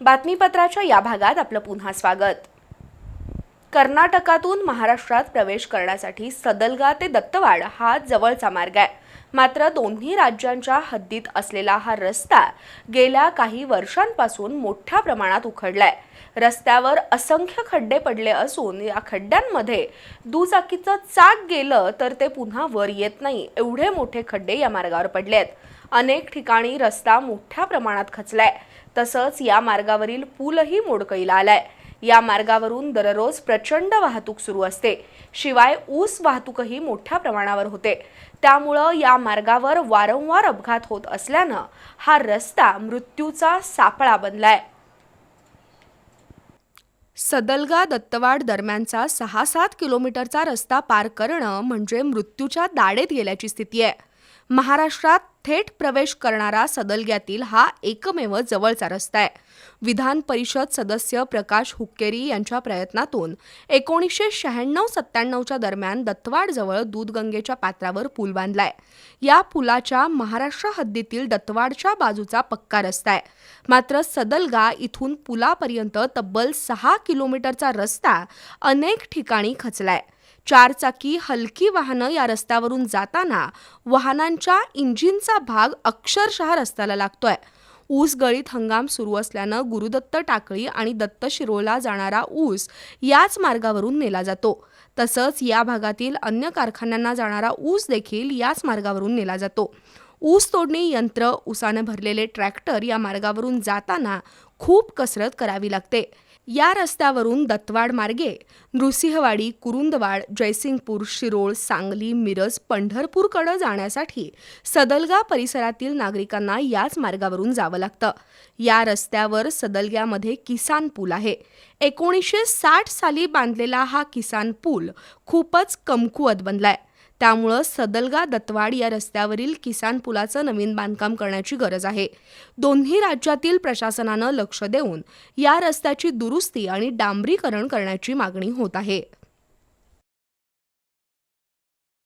बातमीपत्राच्या या भागात आपलं पुन्हा स्वागत. कर्नाटकातून महाराष्ट्रात प्रवेश करण्यासाठी सदलगा ते दत्तवाड हा जवळचा मार्ग आहे. मात्र दोन्ही राज्यांच्या हद्दीत असलेला हा रस्ता गेल्या काही वर्षांपासून मोठ्या प्रमाणात उखडलाय. रस्त्यावर असंख्य खड्डे पडले असून या खड्ड्यांमध्ये दुचाकीचं चाक गेलं तर ते पुन्हा वर येत नाही. एवढे मोठे खड्डे या मार्गावर पडले आहेत. अनेक ठिकाणी रस्ता मोठ्या प्रमाणात खचलाय. तसंच या मार्गावरील पूलही मोडकळीला आलाय. या मार्गावरून दररोज प्रचंड वाहतूक सुरू असते. शिवाय ऊस वाहतूकही मोठ्या प्रमाणावर होते. त्यामुळं या मार्गावर वारंवार अपघात होत असल्यानं हा रस्ता मृत्यूचा सापळा बनलाय. सदलगा दत्तवाड दरम्यानचा सहा सात किलोमीटरचा रस्ता पार करणं म्हणजे मृत्यूच्या दाडेत गेल्याची स्थिती आहे. महाराष्ट्रात थेट प्रवेश करणारा सदलग्यातील हा एकमेव जवळचा रस्ता आहे. विधान परिषद सदस्य प्रकाश हुक्केरी यांच्या प्रयत्नातून एकोणीसशे शहाण्णव सत्त्याण्णवच्या दरम्यान दत्तवाडजवळ दूधगंगेच्या पात्रावर पूल बांधलाय. या पुलाच्या महाराष्ट्र हद्दीतील दत्तवाडच्या बाजूचा पक्का रस्ता आहे. मात्र सदलगा इथून पुलापर्यंत तब्बल सहा किलोमीटरचा रस्ता अनेक ठिकाणी खचलाय. चारचाकी हलकी वाहनं या रस्त्यावरून जाताना वाहनांच्या इंजिनचा भाग अक्षरशः रस्त्याला लागतोय. ऊस गळीत हंगाम सुरू असल्यानं गुरुदत्त टाकळी आणि दत्त शिरोला जाणारा ऊस याच मार्गावरून नेला जातो. तसंच या भागातील अन्य कारखान्यांना जाणारा ऊस देखील याच मार्गावरून नेला जातो. ऊस तोडणी यंत्र उसाने भरलेले ट्रॅक्टर या मार्गावरून जाताना खूप कसरत करावी लागते. या रस्त्यावरून दत्तवाड मार्गे नृसिंहवाडी कुरुंदवाड जयसिंगपूर शिरोळ सांगली मिरज पंढरपूरकडे जाण्यासाठी सदलगा परिसरातील नागरिकांना याच मार्गावरून जावं लागतं. या रस्त्यावर सदलग्यामध्ये किसान पूल आहे. एकोणीसशे साठ साली बांधलेला हा किसान पूल खूपच कमकुवत बनलाय. त्यामुळं सदलगा दत्तवाड या रस्त्यावरील किसान पुलाचं नवीन बांधकाम करण्याची गरज आहे. दोन्ही राज्यातील प्रशासनानं लक्ष देऊन या रस्त्याची दुरुस्ती आणि डांबरीकरण करण्याची मागणी होत आहे.